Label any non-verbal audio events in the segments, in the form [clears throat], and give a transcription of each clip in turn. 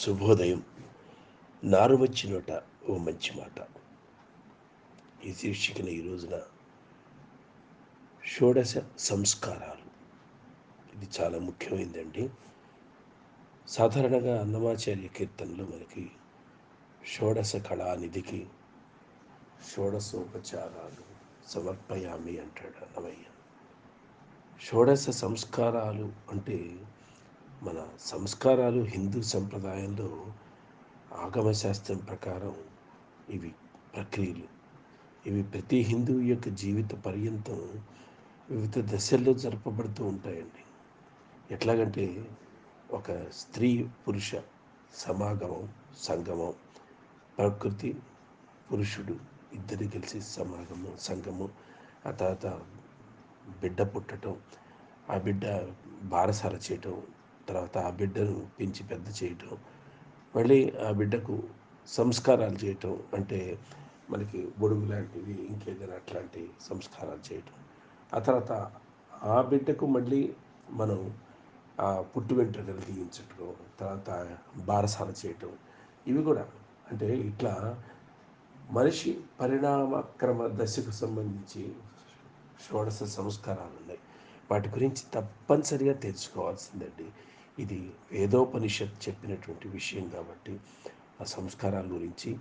శుభోదయం. నారు నోట ఓ మంచి మాట. ఈ శీర్షికన ఈ రోజున షోడశ సంస్కారాలు. ఇది చాలా ముఖ్యమైనదండి సాధారణంగా అన్నమాచార్య కీర్తనలో మనకి షోడశ కళానిధికి షోడశోపచారాలు సమర్పయామి అంటాడు అన్నమయ్య. షోడశ సంస్కారాలు అంటే మన సంస్కారాలు హిందూ సంప్రదాయంలో ఆగమశాస్త్రం ప్రకారం ఇవి ప్రక్రియలు. ఇవి ప్రతి హిందువు యొక్క జీవిత పర్యంతం వివిధ దశల్లో జరపబడుతూ ఉంటాయండి. ఎట్లాగంటే ఒక స్త్రీ పురుష సమాగమం సంగమం ప్రకృతి పురుషుడు ఇద్దరు కలిసి సమాగమం సంగమం ఆ తర్వాత బిడ్డ పుట్టడం ఆ బిడ్డ బారసాల చేయటం తర్వాత ఆ బిడ్డను పెంచి పెద్ద చేయటం మళ్ళీ ఆ బిడ్డకు సంస్కారాలు చేయటం అంటే మనకి బొడుగు లాంటివి ఇంకేదైనా అట్లాంటి సంస్కారాలు చేయటం. ఆ తర్వాత ఆ బిడ్డకు మళ్ళీ మనం ఆ పుట్టు వెంట్రుకలు తీయించటం తర్వాత బారసాల చేయటం ఇవి కూడా అంటే ఇట్లా మనిషి పరిణామక్రమ దశకు సంబంధించి షోడశ సంస్కారాలు ఉన్నాయి. వాటి గురించి తప్పనిసరిగా తెలుసుకోవాల్సిందండి. ఇది వేదోపనిషత్ చెప్పినటువంటి విషయం కాబట్టి ఆ సంస్కారాల గురించి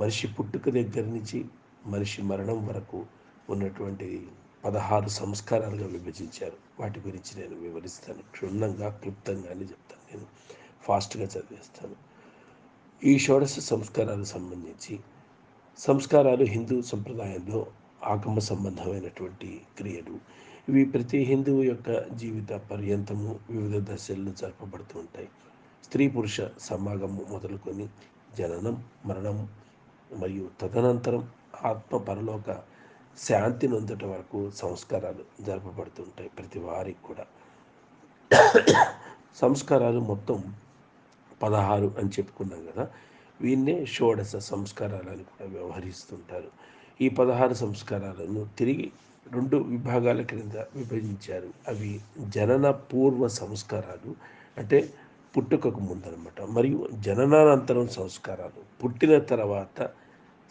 మనిషి పుట్టుక దగ్గర నుంచి మనిషి మరణం వరకు ఉన్నటువంటి పదహారు సంస్కారాలుగా విభజించారు. వాటి గురించి నేను వివరిస్తాను. క్షుణ్ణంగా క్లుప్తంగానే చెప్తాను. నేను ఫాస్ట్గా చదివేస్తాను. ఈ షోడశ సంస్కారాలకు సంబంధించి సంస్కారాలు హిందూ సంప్రదాయంలో ఆగమ సంబంధమైనటువంటి క్రియలు ఇవి ప్రతి హిందువు యొక్క జీవిత పర్యంతము వివిధ దశల్లో జరపబడుతూ ఉంటాయి. స్త్రీ పురుష సమాగము మొదలుకొని జననం మరణం మరియు తదనంతరం ఆత్మ పరలోక శాంతి నొందట వరకు సంస్కారాలు జరపబడుతుంటాయి ప్రతి వారికి కూడా. సంస్కారాలు మొత్తం పదహారు అని చెప్పుకున్నాం కదా వీన్నే షోడశ సంస్కారాలు అని కూడా వ్యవహరిస్తుంటారు. ఈ పదహారు సంస్కారాలను తిరిగి రెండు విభాగాల క్రింద విభజించారు. అవి జనన పూర్వ సంస్కారాలు అంటే పుట్టుకకు ముందనమాట మరియు జననానంతరం సంస్కారాలు పుట్టిన తర్వాత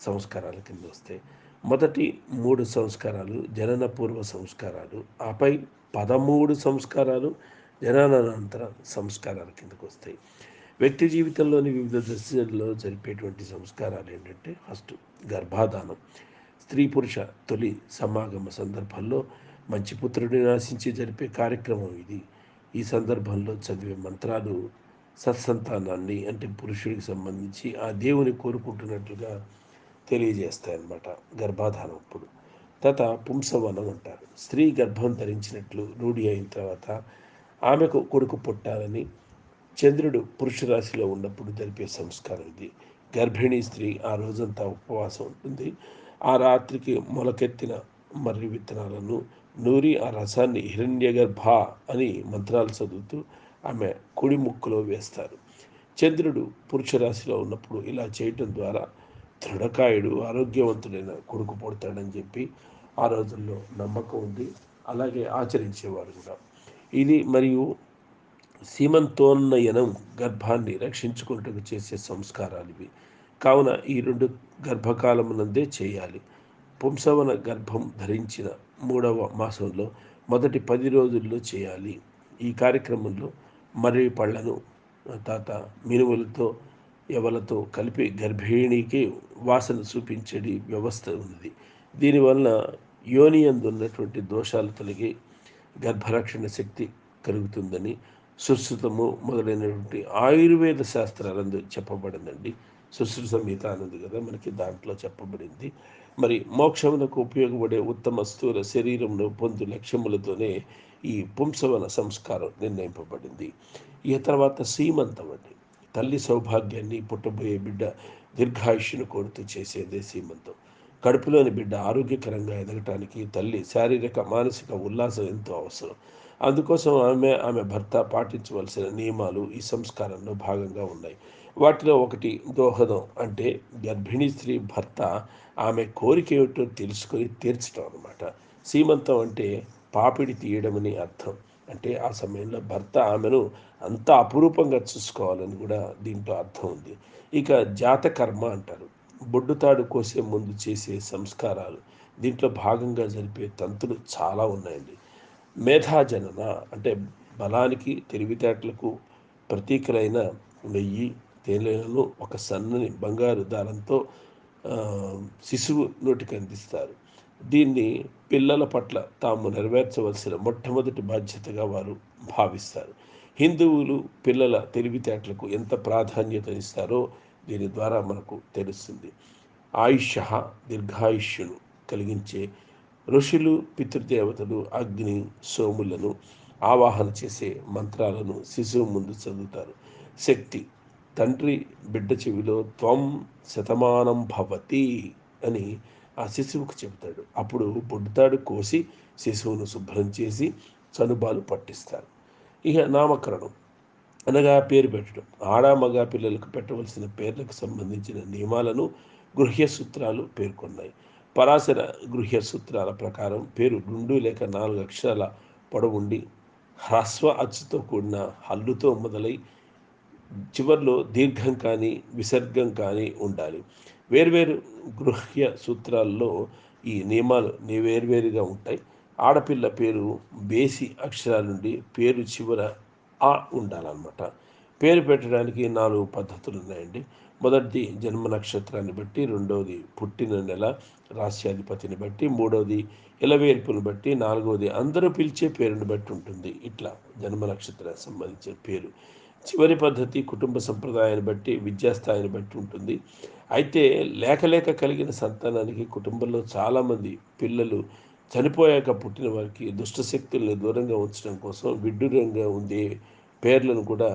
సంస్కారాల కింద వస్తాయి. మొదటి మూడు సంస్కారాలు జనన పూర్వ సంస్కారాలు ఆపై పదమూడు సంస్కారాలు జననానంతర సంస్కారాల కిందకు వస్తాయి. వ్యక్తి జీవితంలోని వివిధ దశల్లో జరిపేటువంటి సంస్కారాలు ఏంటంటే ఫస్ట్ గర్భాధానం. స్త్రీ పురుష తొలి సమాగమ సందర్భంలో మంచి పుత్రుడిని ఆశించి జరిపే కార్యక్రమం ఇది. ఈ సందర్భంలో చదివే మంత్రాలు సత్సంతానాన్ని అంటే పురుషుడికి సంబంధించి ఆ దేవుని కోరుకుంటున్నట్లుగా తెలియజేస్తాయన్నమాట. గర్భాధానం అప్పుడు. తత పుంసవనం అంటారు. స్త్రీ గర్భం ధరించినట్లు రూఢి అయిన తర్వాత ఆమెకు కొడుకు పుట్టాలని చంద్రుడు పురుషరాశిలో ఉన్నప్పుడు జరిపే సంస్కారం ఇది. గర్భిణీ స్త్రీ ఆ రోజంతా ఉపవాసం ఉంటుంది. ఆ రాత్రికి మొలకెత్తిన మర్రి విత్తనాలను నూరి ఆ రసాన్ని హిరణ్యగర్భ అని మంత్రాలు చదువుతూ ఆమె కుడి ముక్కులో వేస్తారు. చంద్రుడు పురుషరాశిలో ఉన్నప్పుడు ఇలా చేయటం ద్వారా దృఢకాయుడు ఆరోగ్యవంతుడైన కొడుకు పుడతాడని చెప్పి ఆ రోజుల్లో నమ్మకం ఉంది. అలాగే ఆచరించేవారు కూడా. ఇది మరియు సీమంతోన్నయనం గర్భాన్ని రక్షించుకుంటూ చేసే సంస్కారాలు ఇవి. కావున ఈ రెండు గర్భకాలమునందే చేయాలి. పుంసవన గర్భం ధరించిన మూడవ మాసంలో మొదటి పది రోజుల్లో చేయాలి. ఈ కార్యక్రమంలో మర్రి పళ్ళను తాత మినుములతో ఎవలతో కలిపి గర్భిణీకి వాసన చూపించడి వ్యవస్థ ఉంది దీనివల్ల యోని ఉన్నటువంటి దోషాలు తొలగి గర్భరక్షణ శక్తి కలుగుతుందని సుశ్రుతము మొదలైనటువంటి ఆయుర్వేద శాస్త్రాలందు చెప్పబడిందండి. సుశ్రుత సంహిత అన్నది కదా మనకి దాంట్లో చెప్పబడింది. మరి మోక్షమునకు ఉపయోగపడే ఉత్తమ స్థూల శరీరంలో పొందు లక్ష్యములతోనే ఈ పుంసవన సంస్కారం నిర్ణయింపబడింది. ఈ తర్వాత సీమంతం అండి. తల్లి సౌభాగ్యాన్ని పుట్టబోయే బిడ్డ దీర్ఘాయుష్యును కోరుతూ చేసేదే సీమంతం. కడుపులోని బిడ్డ ఆరోగ్యకరంగా ఎదగటానికి తల్లి శారీరక మానసిక ఉల్లాసం ఎంతో అవసరం. అందుకోసం ఆమె ఆమె భర్త పాటించవలసిన నియమాలు ఈ సంస్కారంలో భాగంగా ఉన్నాయి. వాటిలో ఒకటి దోహదం అంటే గర్భిణీ స్త్రీ భర్త ఆమె కోరిక ఏమిటో తెలుసుకొని తీర్చడం అనమాట సీమంతం అంటే పాపిడి తీయడమని అర్థం. అంటే ఆ సమయంలో భర్త ఆమెను అంత అపురూపంగా చూసుకోవాలని కూడా దీంట్లో అర్థం ఉంది. ఇక జాతకర్మ అంటారు. బొడ్డుతాడు కోసే ముందు చేసే సంస్కారాలు. దీంట్లో భాగంగా జరిపే తంతులు చాలా ఉన్నాయండి. మేధాజనన అంటే బలానికి తెలివితేటలకు ప్రతీకలైన నెయ్యి తేనెలను ఒక సన్నని బంగారు దారంతో శిశువు నోటికి అందిస్తారు. దీన్ని పిల్లల పట్ల తాము నెరవేర్చవలసిన మొట్టమొదటి బాధ్యతగా వారు భావిస్తారు. హిందువులు పిల్లల తెలివితేటలకు ఎంత ప్రాధాన్యతనిస్తారో దీని ద్వారా మనకు తెలుస్తుంది. ఆయుష దీర్ఘాయుష్యును కలిగించే ఋషులు పితృదేవతలు అగ్ని సోములను ఆవాహన చేసే మంత్రాలను శిశువు ముందు చదువుతారు. శక్తి తండ్రి బిడ్డ చెవిలో త్వం శతమానం భవతి అని ఆ శిశువుకు చెబుతాడు. అప్పుడు బొడ్డుతాడు కోసి శిశువును శుభ్రం చేసి చనుబాలు పట్టిస్తారు. ఇక నామకరణం. అనగా పేరు పెట్టడం. ఆడ మగ పిల్లలకు పెట్టవలసిన పేర్లకు సంబంధించిన నియమాలను గృహ్య సూత్రాలు పేర్కొన్నాయి. పరాశర గృహ్య సూత్రాల ప్రకారం పేరు రెండు లేక నాలుగు అక్షరాల పొడవుండి హ్రస్వ అచ్చుతో కూడిన హల్లుతో మొదలై చివర్లో దీర్ఘం కానీ విసర్గం కానీ ఉండాలి. వేర్వేరు గృహ్య సూత్రాల్లో ఈ నియమాలు వేర్వేరుగా ఉంటాయి. ఆడపిల్ల పేరు బేసి అక్షరాల నుండి పేరు చివర ఆ ఉండాలన్నమాట. పేరు పెట్టడానికి నాలుగు పద్ధతులు ఉన్నాయండి. మొదటిది జన్మ నక్షత్రాన్ని బట్టి రెండవది పుట్టిన నెల రాశ్యాధిపతిని బట్టి మూడవది ఇలవేర్పుని బట్టి నాలుగవది అందరూ పిలిచే పేరుని బట్టి ఉంటుంది. ఇట్లా జన్మ నక్షత్రానికి సంబంధించిన పేరు. చివరి పద్ధతి కుటుంబ సంప్రదాయాన్ని బట్టి విద్యాస్థాయిని బట్టి ఉంటుంది. అయితే లేకలేక కలిగిన సంతానానికి కుటుంబంలో చాలామంది పిల్లలు చనిపోయాక పుట్టిన వారికి దుష్టశక్తుల్ని దూరంగా ఉంచడం కోసం విడ్డూరంగా ఉండే పేర్లను కూడా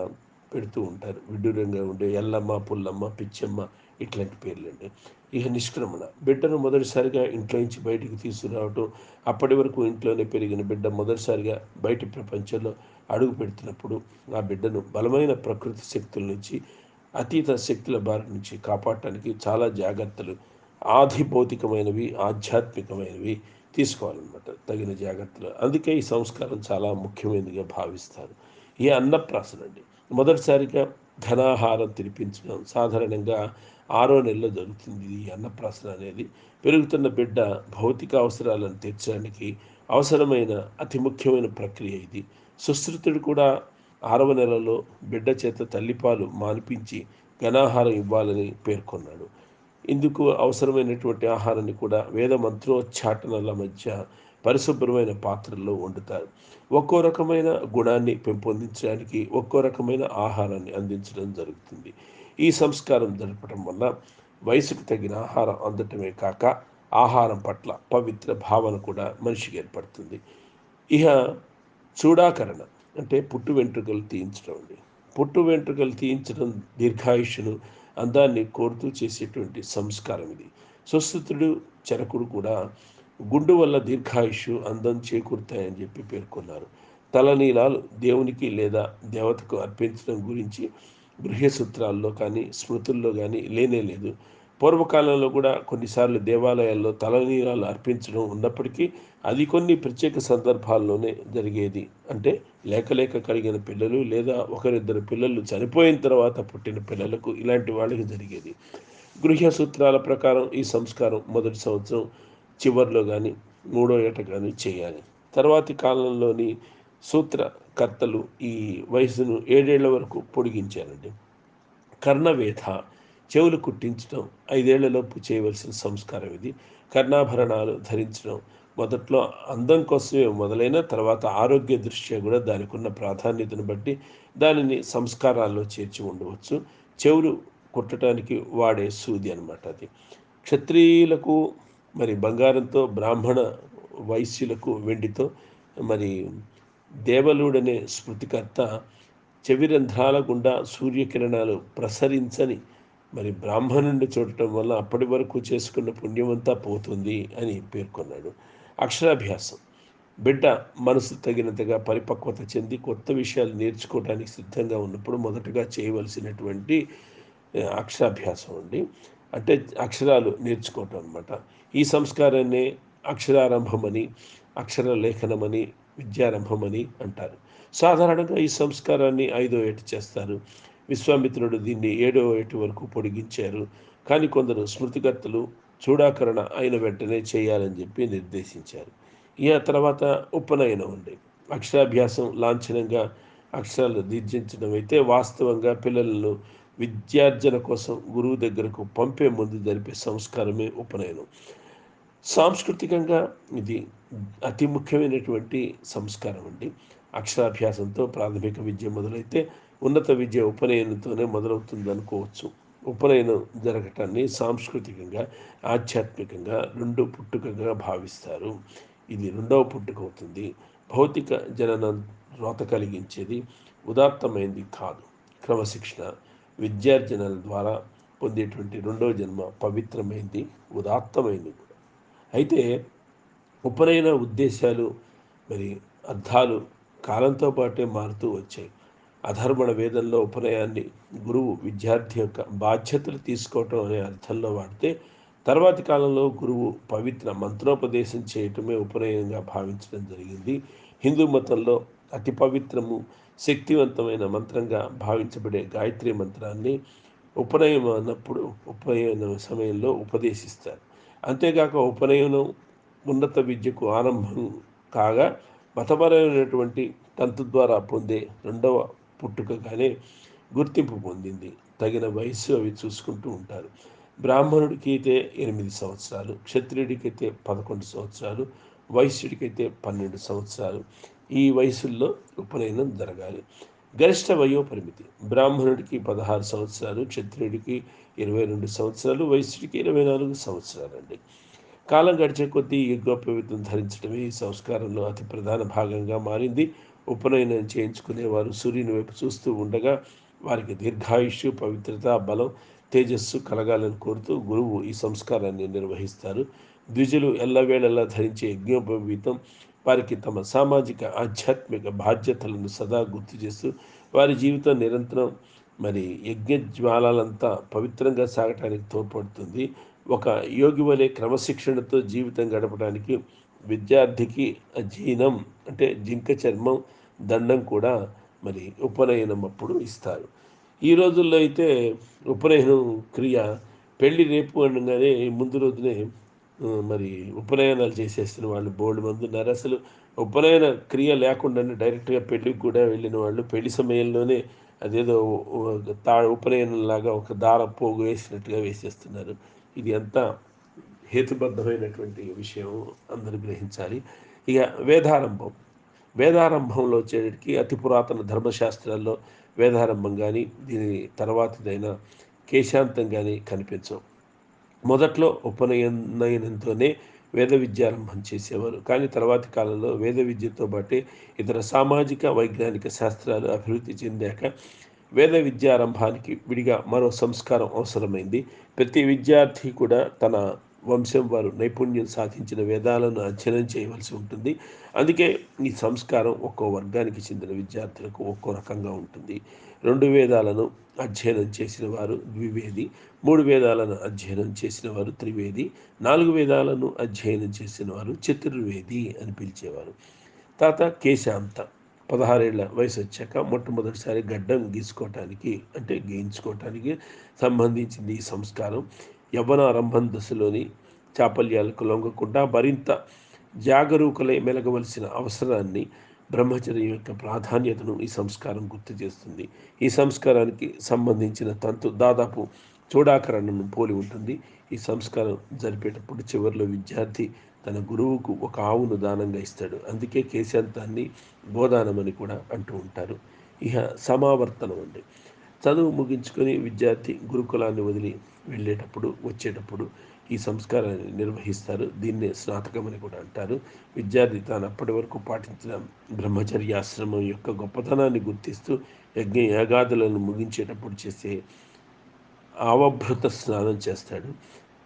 పెడుతూ ఉంటారు. విడ్డూరంగా ఉండే ఎల్లమ్మ పుల్లమ్మ పిచ్చమ్మ ఇట్లాంటి పేర్లండి. ఇక నిష్క్రమణ. బిడ్డను మొదటిసారిగా ఇంట్లో నుంచి బయటికి తీసుకురావటం అప్పటి వరకు ఇంట్లోనే పెరిగిన బిడ్డ మొదటిసారిగా బయటి ప్రపంచంలో అడుగు పెడుతున్నప్పుడు ఆ బిడ్డను బలమైన ప్రకృతి శక్తుల నుంచి అతీత శక్తుల బారి నుంచి కాపాడటానికి చాలా జాగ్రత్తలు ఆధిభౌతికమైనవి ఆధ్యాత్మికమైనవి తీసుకోవాలన్నమాట. తగిన జాగ్రత్తలు. అందుకే ఈ సంస్కారం చాలా ముఖ్యమైనదిగా భావిస్తారు. ఈ అన్నప్రాసన అండి. మొదటిసారిగా ఘనాహారం తినిపించడం సాధారణంగా ఆరో నెలలో జరుగుతుంది ఈ అన్నప్రాసన అనేది. పెరుగుతున్న బిడ్డ భౌతిక అవసరాలను తీర్చడానికి అవసరమైన అతి ముఖ్యమైన ప్రక్రియ ఇది. సుశ్రుతుడు కూడా ఆరవ నెలలో బిడ్డ చేత తల్లిపాలు మానిపించి ఘనాహారం ఇవ్వాలని పేర్కొన్నాడు. ఇందుకు అవసరమైనటువంటి ఆహారాన్ని కూడా వేద మంత్రోచ్చాటనల మధ్య పరిశుభ్రమైన పాత్రల్లో వండుతారు. ఒక్కో రకమైన గుణాన్ని పెంపొందించడానికి ఒక్కో రకమైన ఆహారాన్ని అందించడం జరుగుతుంది. ఈ సంస్కారం జరపడం వల్ల వయసుకు తగిన ఆహారం అందటమే కాక ఆహారం పట్ల పవిత్ర భావన కూడా మనిషికి ఏర్పడుతుంది. ఇహ చూడాకరణ. అంటే పుట్టు వెంట్రుకలు తీయించడం అండి. పుట్టు వెంట్రుకలు తీయించడం దీర్ఘాయుష్ను అందాన్ని కోరుతూ చేసేటువంటి సంస్కారం ఇది. సుస్థితుడు చరకుడు కూడా గుండు వల్ల దీర్ఘాయుష్ అందం చేకూరుతాయని చెప్పి పేర్కొన్నారు. తలనీలాలు దేవునికి లేదా దేవతకు అర్పించడం గురించి గృహ్య సూత్రాల్లో కానీ స్మృతుల్లో కానీ లేనే లేదు. పూర్వకాలంలో కూడా కొన్నిసార్లు దేవాలయాల్లో తలనీలాలు అర్పించడం ఉన్నప్పటికీ అది కొన్ని ప్రత్యేక సందర్భాల్లోనే జరిగేది. అంటే లేకలేక కలిగిన పిల్లలు లేదా ఒకరిద్దరు పిల్లలు చనిపోయిన తర్వాత పుట్టిన పిల్లలకు ఇలాంటి వాళ్ళకి జరిగేది. గృహ్య సూత్రాల ప్రకారం ఈ సంస్కారం మొదటి సంవత్సరం చివరిలో కానీ మూడో ఏట కానీ చేయాలి. తర్వాతి కాలంలోని సూత్రకర్తలు ఈ వయసును ఏడేళ్ళ వరకు పొడిగించారండి. కర్ణవేధ చెవులు కుట్టించడం ఐదేళ్ళలోపు చేయవలసిన సంస్కారం ఇది. కర్ణాభరణాలు ధరించడం మొదట్లో అందం కోసమే మొదలైన తర్వాత ఆరోగ్య దృష్ట్యా కూడా దానికి ఉన్న ప్రాధాన్యతను బట్టి దానిని సంస్కారాల్లో చేర్చి ఉండవచ్చు. చెవులు కుట్టడానికి వాడే సూది అనమాట అది. క్షత్రియులకు మరి బంగారంతో బ్రాహ్మణ వైశ్యులకు వెండితో మరి దేవలుడనే స్మృతికర్త చెవిరంధ్రాల గుండా సూర్యకిరణాలు ప్రసరించని మరి బ్రాహ్మణుడిని చూడటం వల్ల అప్పటి వరకు చేసుకున్న పుణ్యమంతా పోతుంది అని పేర్కొన్నాడు. అక్షరాభ్యాసం. బిడ్డ మనసు తగినంతగా పరిపక్వత చెంది కొత్త విషయాలు నేర్చుకోవడానికి సిద్ధంగా ఉన్నప్పుడు మొదటగా చేయవలసినటువంటి అక్షరాభ్యాసం అండి. అంటే అక్షరాలు నేర్చుకోవటం అనమాట ఈ సంస్కారాన్నే అక్షరారంభమని అక్షర లేఖనమని విద్యారంభమని అంటారు. సాధారణంగా ఈ సంస్కారాన్ని ఐదో ఏట చేస్తారు. విశ్వామిత్రుడు దీన్ని ఏడో ఏటు వరకు పొడిగించారు. కానీ కొందరు స్మృతికర్తలు చూడాకరణ అయిన వెంటనే చేయాలని చెప్పి నిర్దేశించారు. ఇక తర్వాత ఉపనయనం ఉంది. అక్షరాభ్యాసం లాంఛనంగా అక్షరాలు దీర్జించడం అయితే వాస్తవంగా పిల్లలను విద్యార్జన కోసం గురువు దగ్గరకు పంపే ముందు జరిపే సంస్కారమే ఉపనయనం సాంస్కృతికంగా ఇది అతి ముఖ్యమైనటువంటి సంస్కారం అండి. అక్షరాభ్యాసంతో ప్రాథమిక విద్య మొదలైతే ఉన్నత విద్య ఉపనయనంతోనే మొదలవుతుంది అనుకోవచ్చు. ఉపనయనం జరగటాన్ని సాంస్కృతికంగా ఆధ్యాత్మికంగా రెండు పుట్టుకగా భావిస్తారు. ఇది రెండవ పుట్టుక అవుతుంది. భౌతిక జనన రోత కలిగించేది ఉదాత్తమైంది కాదు. క్రమశిక్షణ విద్యార్జనల ద్వారా పొందేటువంటి రెండవ జన్మ పవిత్రమైంది ఉదాత్తమైంది కూడా. అయితే ఉపనయన ఉద్దేశాలు మరి అర్థాలు కాలంతో పాటే మారుతూ వచ్చాయి. అధర్మణ వేదంలో ఉపనయాన్ని గురువు విద్యార్థి యొక్క బాధ్యతలు తీసుకోవటం అనే అర్థంలో వాడితే తర్వాతి కాలంలో గురువు పవిత్ర మంత్రోపదేశం చేయటమే ఉపనయనంగా భావించడం జరిగింది. హిందూ మతంలో అతి పవిత్రము శక్తివంతమైన మంత్రంగా భావించబడే గాయత్రి మంత్రాన్ని ఉపనయనం అన్నప్పుడు ఉపనయన సమయంలో ఉపదేశిస్తారు. అంతేకాక ఉపనయనం ఉన్నత విద్యకు ఆరంభం కాగా మతపరమైనటువంటి తంతు ద్వారా పొందే రెండవ పుట్టుకగానే గుర్తింపు పొందింది. తగిన వయస్సు అవి చూసుకుంటూ ఉంటారు. బ్రాహ్మణుడికి అయితే ఎనిమిది సంవత్సరాలు క్షత్రియుడికి అయితే పదకొండు సంవత్సరాలు వైశ్యుడికైతే పన్నెండు సంవత్సరాలు. ఈ వయసుల్లో ఉపనయనం జరగాలి. గరిష్ట వయోపరిమితి బ్రాహ్మణుడికి పదహారు సంవత్సరాలు క్షత్రియుడికి ఇరవై రెండు సంవత్సరాలు వైశ్యుడికి ఇరవై నాలుగు సంవత్సరాలు అండి కాలం గడిచే కొద్దీ యుగోపవితం ధరించడమే ఈ సంస్కారంలో అతి ప్రధాన భాగంగా మారింది. ఉపనయనం చేయించుకునేవారు. సూర్యుని వైపు చూస్తూ ఉండగా వారికి దీర్ఘాయుష్యు పవిత్రత బలం తేజస్సు కలగాలని కోరుతూ గురువు ఈ సంస్కారాన్ని నిర్వహిస్తారు. ద్విజులు ఎల్లవేళలా ధరించే యజ్ఞోపవీతం వారికి తమ సామాజిక ఆధ్యాత్మిక బాధ్యతలను సదా గుర్తు చేస్తూ వారి జీవితం నిరంతరం మరి యజ్ఞ జ్వాలాలంతా పవిత్రంగా సాగటానికి తోడ్పడుతుంది. ఒక యోగి వలె క్రమశిక్షణతో జీవితం గడపడానికి విద్యార్థికి జీనం అంటే జింక చర్మం దండం కూడా మరి ఉపనయనం అప్పుడు ఇస్తారు. ఈ రోజుల్లో అయితే ఉపనయనం క్రియ పెళ్ళి రేపు అనగానే ముందు రోజునే మరి ఉపనయనాలు చేసేస్తున్న వాళ్ళు బోర్డు మంది ఉన్నారు. అసలు ఉపనయన క్రియ లేకుండానే డైరెక్ట్గా పెళ్ళికి కూడా వెళ్ళిన వాళ్ళు పెళ్ళి సమయంలోనే అదేదో తా ఉపనయనం లాగా ఒక దార పోగు వేసినట్టుగా వేసేస్తున్నారు. ఇది అంతా హేతుబద్ధమైనటువంటి విషయం అందరూ గ్రహించాలి. ఇక వేదారంభం. వేదారంభంలో వచ్చేటికి అతి పురాతన ధర్మశాస్త్రాల్లో వేదారంభం కానీ దీని తర్వాతదైన కేశాంతం కానీ కనిపించవు. మొదట్లో ఉపనయనంతోనే వేద విద్యారంభం చేసేవారు. కానీ తర్వాతి కాలంలో వేద విద్యతో పాటే ఇతర సామాజిక వైజ్ఞానిక శాస్త్రాలు అభివృద్ధి చెందాక వేద విద్యారంభానికి విడిగా మరో సంస్కారం అవసరమైంది. ప్రతి విద్యార్థి కూడా తన వంశం వారు నైపుణ్యం సాధించిన వేదాలను అధ్యయనం చేయవలసి ఉంటుంది. అందుకే ఈ సంస్కారం ఒక్కో వర్గానికి చెందిన విద్యార్థులకు ఒక్కో రకంగా ఉంటుంది. రెండు వేదాలను అధ్యయనం చేసిన వారు ద్వివేది మూడు వేదాలను అధ్యయనం చేసిన వారు త్రివేది నాలుగు వేదాలను అధ్యయనం చేసిన వారు చతుర్వేది అని పిలిచేవారు. తాత కేశాంత పదహారేళ్ళ వయసు వచ్చాక మొట్టమొదటిసారి గడ్డం గీసుకోవటానికి అంటే గీయించుకోవటానికి సంబంధించింది ఈ సంస్కారం. యవ్వనారంభం దశలోని చాపల్యాలకు లొంగకుండా మరింత జాగరూకులై మెలగవలసిన అవసరాన్ని బ్రహ్మచర్యం యొక్క ప్రాధాన్యతను ఈ సంస్కారం గుర్తు చేస్తుంది. ఈ సంస్కారానికి సంబంధించిన తంతు దాదాపు చూడాకరణను పోలి ఉంటుంది. ఈ సంస్కారం జరిపేటప్పుడు చివరిలో విద్యార్థి తన గురువుకు ఒక ఆవును దానంగా ఇస్తాడు. అందుకే కేశాంతాన్ని గోదానమని కూడా అంటూ ఉంటారు. ఇహ సమావర్తనం అండి. చదువు ముగించుకొని విద్యార్థి గురుకులాన్ని వదిలి వెళ్ళేటప్పుడు వచ్చేటప్పుడు ఈ సంస్కారాన్ని నిర్వహిస్తారు. దీన్నే స్నాతకం అని కూడా అంటారు. విద్యార్థి తాను అప్పటి వరకు పాటించిన బ్రహ్మచర్యాశ్రమం యొక్క గొప్పతనాన్ని గుర్తిస్తూ యజ్ఞ యాగాదులను ముగించేటప్పుడు చేసే అవభృత స్నానం చేస్తాడు.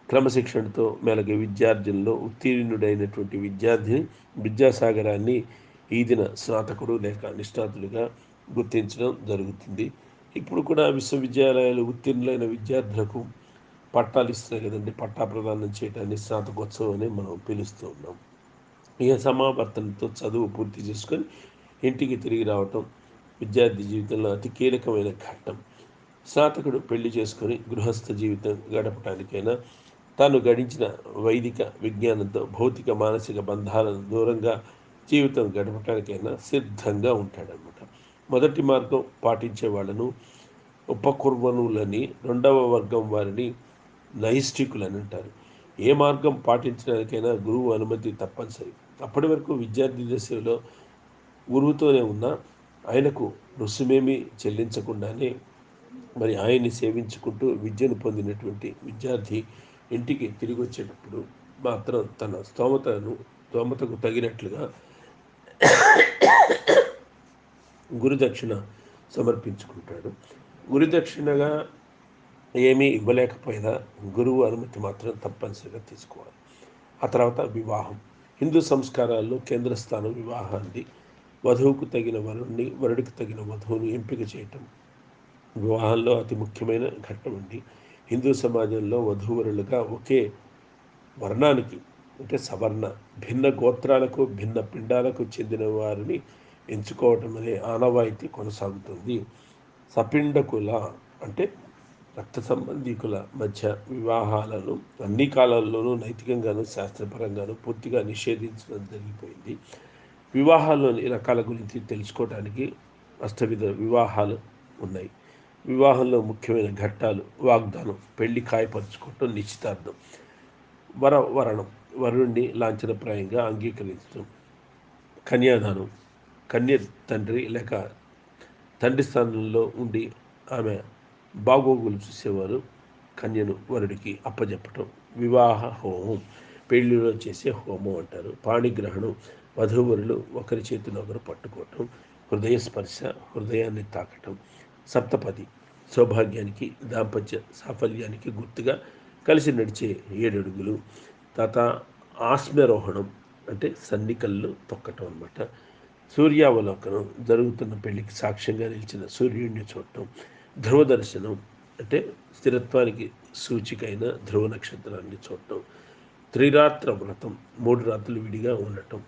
క్రమశిక్షణతో మెలగే విద్యార్థుల్లో ఉత్తీర్ణుడైనటువంటి విద్యార్థిని విద్యాసాగరాన్ని ఈ దిన స్నాతకుడు లేక నిష్ణాతులుగా గుర్తించడం జరుగుతుంది. ఇప్పుడు కూడా విశ్వవిద్యాలయాలు ఉత్తీర్ణులైన విద్యార్థులకు పట్టాలు ఇస్తున్నాయి కదండి. పట్టా ప్రదానం చేయడాన్ని స్నాతకోత్సవం అని మనం పిలుస్తూ ఉన్నాం. ఇక సమావర్తనతో చదువు పూర్తి చేసుకొని ఇంటికి తిరిగి రావటం విద్యార్థి జీవితంలో అతి కీలకమైన ఘట్టం. స్నాతకుడు పెళ్ళి చేసుకొని గృహస్థ జీవితం గడపటానికైనా తాను గడించిన వైదిక విజ్ఞానంతో భౌతిక మానసిక బంధాలను దూరంగా జీవితం గడపటానికైనా సిద్ధంగా ఉంటాడనమాట మొదటి మార్గం పాటించే వాళ్ళను ఉపకుర్వనులని రెండవ వర్గం వారిని నైష్టికులని అంటారు. ఏ మార్గం పాటించడానికైనా గురువు అనుమతి తప్పనిసరి. అప్పటి వరకు విద్యార్థి దశలో గురువుతోనే ఉన్న ఆయనకు రుసుమేమీ చెల్లించకుండానే మరి ఆయన్ని సేవించుకుంటూ విద్యను పొందినటువంటి విద్యార్థి ఇంటికి తిరిగి వచ్చేటప్పుడు మాత్రం తన స్తోమతను స్తోమతకు తగినట్లుగా గురుదక్షిణ సమర్పించుకుంటాడు. గురుదక్షిణగా ఏమీ ఇవ్వలేకపోయినా గురువు అనుమతి మాత్రం తప్పనిసరిగా తీసుకోవాలి. ఆ తర్వాత వివాహం. హిందూ సంస్కారాల్లో కేంద్ర స్థానం వివాహాన్ని వధువుకు తగిన వరుణ్ణి వరుడికి తగిన వధువును ఎంపిక చేయటం వివాహంలో అతి ముఖ్యమైన ఘట్టం అండి. హిందూ సమాజంలో వధూవరులుగా ఒకే వర్ణానికి అంటే సవర్ణ భిన్న గోత్రాలకు భిన్న పిండాలకు చెందిన వారిని ఎంచుకోవటం అనే ఆనవాయితీ కొనసాగుతుంది. సపిండకుల అంటే రక్త సంబంధికుల మధ్య వివాహాలను అన్ని కాలాల్లోనూ నైతికంగాను శాస్త్రపరంగాను పూర్తిగా నిషేధించడం జరిగిపోయింది. వివాహాల్లోని రకాల గురించి తెలుసుకోవడానికి అష్టవిధ వివాహాలు ఉన్నాయి. వివాహంలో ముఖ్యమైన ఘట్టాలు వాగ్దానం పెళ్ళి కాయపరుచుకోవటం నిశ్చితార్థం వర వరణం వరుణ్ణి లాంఛనప్రాయంగా అంగీకరించడం కన్యాదానం కన్య తండ్రి లేక తండ్రి స్థానంలో ఉండి ఆమె బాగోగులు చూసేవారు. కన్యను వరుడికి అప్పజెప్పటం వివాహ హోమం పెళ్ళిలో చేసే హోమం అంటారు. పాణిగ్రహణం వధూవరులు ఒకరి చేతిని ఒకరు పట్టుకోవటం హృదయ స్పర్శ హృదయాన్ని తాకటం సప్తపది సౌభాగ్యానికి దాంపత్య సాఫల్యానికి గుర్తుగా కలిసి నడిచే ఏడడుగులు తాత ఆస్మరోహణం అంటే సన్నికల్లు తొక్కటం అనమాట సూర్యావలోకనం జరుగుతున్న పెళ్ళికి సాక్ష్యంగా నిలిచిన సూర్యుడిని చూడటం ధ్రువ దర్శనం అంటే స్థిరత్వానికి సూచికైన ధ్రువ నక్షత్రాన్ని చూడటం త్రిరాత్ర వ్రతం మూడు రాత్రులు విడిగా ఉండటం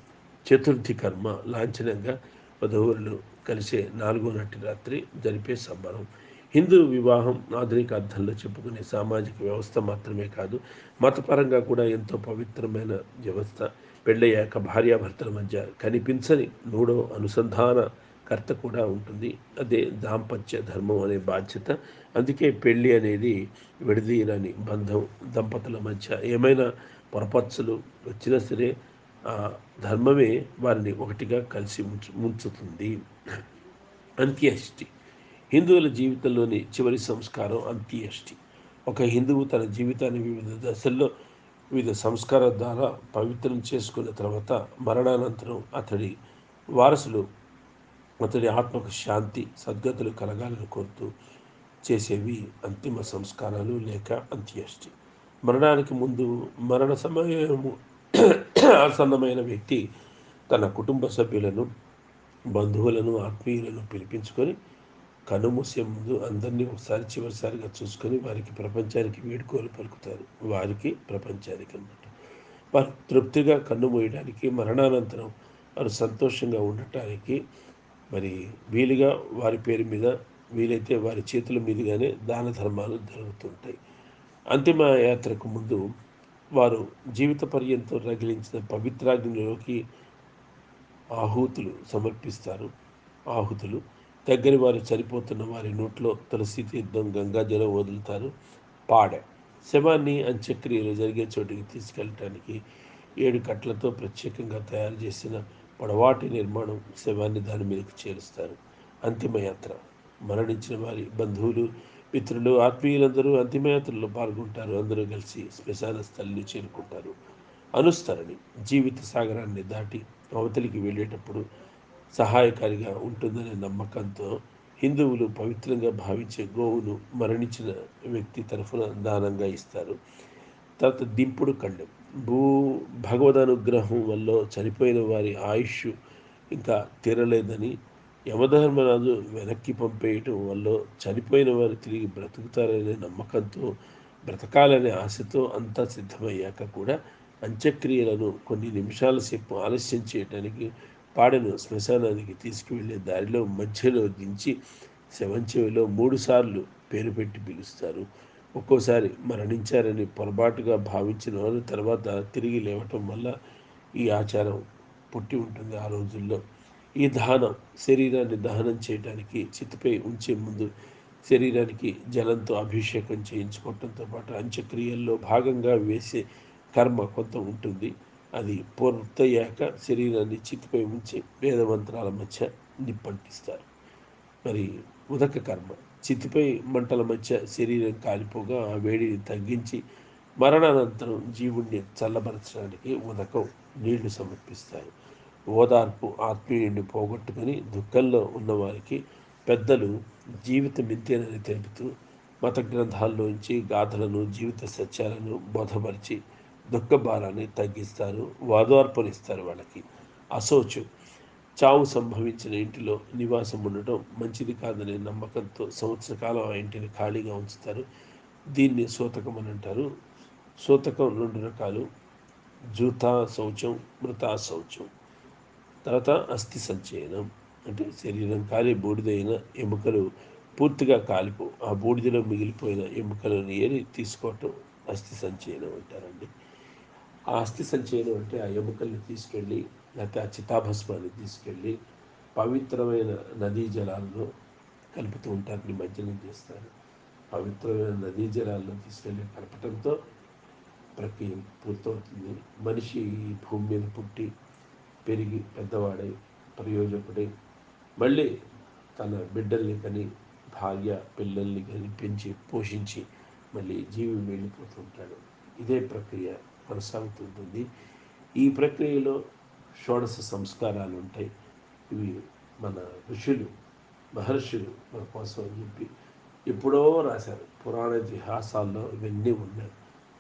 చతుర్థి కర్మ లాంఛనంగా వధువులు కలిసే నాలుగో నాటి రాత్రి జరిపే సంబరం. హిందూ వివాహం ఆధునిక అర్థంలో చెప్పుకునే సామాజిక వ్యవస్థ మాత్రమే కాదు మతపరంగా కూడా ఎంతో పవిత్రమైన వ్యవస్థ. పెళ్ళయ్యాక భార్యాభర్తల మధ్య కనిపించని మూడో అనుసంధాన కర్త కూడా ఉంటుంది. అదే దాంపత్య ధర్మం అనే బాధ్యత. అందుకే పెళ్ళి అనేది విడదీయరాని బంధం దంపతుల మధ్య. ఏమైనా పొరపచ్చులు వచ్చినా సరే ఆ ధర్మమే వారిని ఒకటిగా కలిసి ఉంచు ముంచుతుంది. అంత్యేష్టి. హిందువుల జీవితంలోని చివరి సంస్కారం అంత్యేష్టి. ఒక హిందువు తన జీవితాన్ని వివిధ దశల్లో వివిధ సంస్కారాల ద్వారా పవిత్రం చేసుకున్న తర్వాత మరణానంతరం అతడి వారసులు అతడి ఆత్మకు శాంతి సద్గతులు కలగాలని కోరుతూ చేసేవి అంతిమ సంస్కారాలు లేక అంత్యేష్టి. మరణానికి ముందు మరణ సమయము [clears throat] ఆసన్నమైన వ్యక్తి తన కుటుంబ సభ్యులను బంధువులను ఆత్మీయులను పిలిపించుకొని కనుమూసే ముందు అందరినీ ఒకసారి చివరిసారిగా చూసుకొని వారికి ప్రపంచానికి వీడుకోలు పలుకుతారు. వారికి ప్రపంచానికి అన్నమాట వారు తృప్తిగా కన్ను మూయడానికి మరణానంతరం వారు సంతోషంగా ఉండటానికి మరి వీలుగా వారి పేరు మీద వీలైతే వారి చేతుల మీదుగానే దాన ధర్మాలు జరుగుతుంటాయి. అంతిమ యాత్రకు ముందు వారు జీవిత పర్యంతం రగిలించిన పవిత్రాగ్నిలోకి ఆహుతులు సమర్పిస్తారు. ఆహుతులు దగ్గరి వారు చనిపోతున్న వారి నోట్లో తులసి తీర్థం గంగాజలం వదులుతారు. పాడ. శవాన్ని అంత్యక్రియలు జరిగే చోటికి తీసుకెళ్ళటానికి ఏడు కట్లతో ప్రత్యేకంగా తయారు చేసిన పొడవాటి నిర్మాణం శవాన్ని దాని మీదకి చేరుస్తారు. అంతిమయాత్ర. మరణించిన వారి బంధువులు మిత్రులు ఆత్మీయులందరూ అంతిమయాత్రలో పాల్గొంటారు. అందరూ కలిసి శ్మశాన స్థలిని చేరుకుంటారు. అనుస్తరణి జీవిత సాగరాన్ని దాటి అవతలికి వెళ్ళేటప్పుడు సహాయకారిగా ఉంటుందనే నమ్మకంతో హిందువులు పవిత్రంగా భావించే గోవును మరణించిన వ్యక్తి తరఫున దానంగా ఇస్తారు. తర్వాత దింపుడు ఖండం. భూ భగవద్ అనుగ్రహం వల్ల చనిపోయిన వారి ఆయుష్ ఇంకా తీరలేదని యమధర్మరాజు వెనక్కి పంపేయటం వల్ల చనిపోయిన వారు తిరిగి బ్రతుకుతారనే నమ్మకంతో బ్రతకాలనే ఆశతో అంతా సిద్ధమయ్యాక కూడా అంత్యక్రియలను కొన్ని నిమిషాల సేపు ఆలస్యం చేయడానికి పాడెను శ్మశానానికి తీసుకువెళ్ళే దారిలో మధ్యలో దించి శవంచెవిలో మూడుసార్లు పేరు పెట్టి పిలుస్తారు. ఒక్కోసారి మరణించారని పొరపాటుగా భావించిన వారు తర్వాత తిరిగి లేవటం వల్ల ఈ ఆచారం పుట్టి ఉంటుంది ఆ రోజుల్లో. ఈ దహనం శరీరాన్ని దహనం చేయడానికి చితిపై ఉంచే ముందు శరీరానికి జలంతో అభిషేకం చేయించుకోవటంతో పాటు అంత్యక్రియల్లో భాగంగా వేసే కర్మ కొంత ఉంటుంది. అది పూర్తయ్యాక శరీరాన్ని చితిపై ఉంచి వేదమంత్రాల మధ్య నిప్పంటిస్తారు. మరి ఉదక కర్మ చితిపై మంటల మధ్య శరీరం కాలిపోగా ఆ వేడిని తగ్గించి మరణానంతరం జీవుణ్ణి చల్లబరచడానికి ఉదకం నీళ్ళు సమర్పిస్తారు. ఓదార్పు ఆత్మీయుడిని పోగొట్టుకుని దుఃఖంలో ఉన్నవారికి పెద్దలు జీవితం ఇంతేనని తెలుపుతూ మత గ్రంథాల్లోంచి గాథలను జీవిత సత్యాలను బోధపరిచి దుఃఖ భారాన్ని తగ్గిస్తారు వాదోర్పణిస్తారు వాళ్ళకి. అసోచు. చావు సంభవించిన ఇంటిలో నివాసం ఉండటం మంచిది కాదనే నమ్మకంతో సంవత్సర కాలం ఆ ఇంటిని ఖాళీగా ఉంచుతారు. దీన్ని సూతకం అని అంటారు. సూతకం రెండు రకాలు. జూతా శౌచం మృతా శౌచం. తర్వాత అస్థి సంచయనం. అంటే శరీరం కాలి బూడిదైన ఎముకలు పూర్తిగా కాలిపో ఆ బూడిదలో మిగిలిపోయిన ఎముకలను ఏరి తీసుకోవటం అస్థి సంచయనం అంటారండి. ఆ అస్థి సంచయనం అంటే ఆ ఎముకల్ని తీసుకెళ్ళి లేకపోతే ఆ చితాభస్మాన్ని తీసుకెళ్ళి పవిత్రమైన నదీ జలాల్లో కలుపుతూ ఉంటారు. నిమజ్జనం చేస్తారు పవిత్రమైన నదీ జలాల్లో తీసుకెళ్ళి కలపటంతో ప్రక్రియ పూర్తవుతుంది. మనిషి ఈ భూమి మీద పుట్టి పెరిగి పెద్దవాడై ప్రయోజకుడై మళ్ళీ తన బిడ్డల్ని కానీ భార్య పిల్లల్ని కానీ పెంచి పోషించి మళ్ళీ జీవి వెళ్ళిపోతుంటాడు ఇదే ప్రక్రియ కొనసాగుతుంటుంది. ఈ ప్రక్రియలో షోడశ సంస్కారాలు ఉంటాయి. ఇవి మన ఋషులు మహర్షులు మన కోసం అని చెప్పి ఎప్పుడో రాశారు. పురాణ ఇతిహాసాల్లో ఇవన్నీ ఉన్నాయి.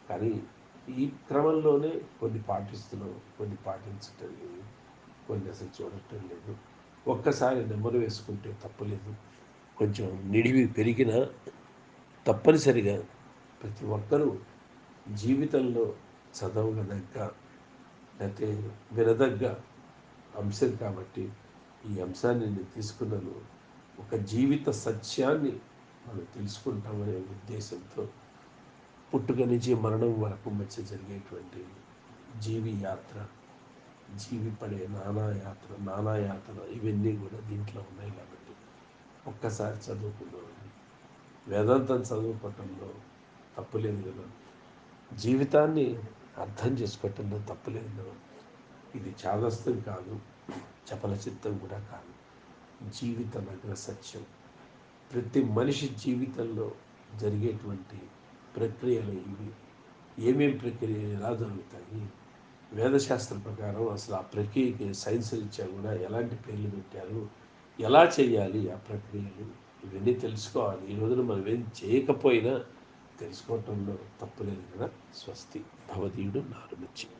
కానీ ఈ క్రమంలోనే కొన్ని పాటిస్తున్నాం కొన్ని పాటించటం లేదు కొన్ని అసలు చూడటం లేదు. ఒక్కసారి నెమ్మరు వేసుకుంటే తప్పలేదు. కొంచెం నిడివి పెరిగినా తప్పనిసరిగా ప్రతి ఒక్కరూ జీవితంలో చదవగదగ్గ లేకపోతే వినదగ్గ అంశం కాబట్టి ఈ అంశాన్ని నేను తీసుకున్నాను. ఒక జీవిత సత్యాన్ని మనం తెలుసుకుంటామనే ఉద్దేశంతో పుట్టుక నుంచి మరణం వరకు మధ్య జరిగేటువంటి జీవి యాత్ర జీవి పడే నానా యాత్ర నానా యాత్ర ఇవన్నీ కూడా దీంట్లో ఉన్నాయి కాబట్టి ఒక్కసారి చదువుకున్నామండి వేదాంతం చదువుకోవటంలో తప్పులేదు కదా. జీవితాన్ని అర్థం చేసుకోవటంలో తప్పులేదు ఇది చాదస్తం కాదు చపల చిత్తం కూడా కాదు. జీవితం అగ్ర సత్యం. ప్రతి మనిషి జీవితంలో జరిగేటువంటి ప్రక్రియలు ఇవి. ఏమేం ప్రక్రియలు ఎలా జరుగుతాయి? వేదశాస్త్రం ప్రకారం అసలు ఆ ప్రక్రియకి సైన్స్ రీత్యా కూడా ఎలాంటి పేర్లు పెట్టారు? ఎలా చేయాలి ఆ ప్రక్రియలు? ఇవన్నీ తెలుసుకోవాలి. ఈ రోజున మనం ఏం చేయకపోయినా తెలుసుకోవటంలో తప్పులేదు కదా. స్వస్తి. భవదీయుడు నారుమిచ్చి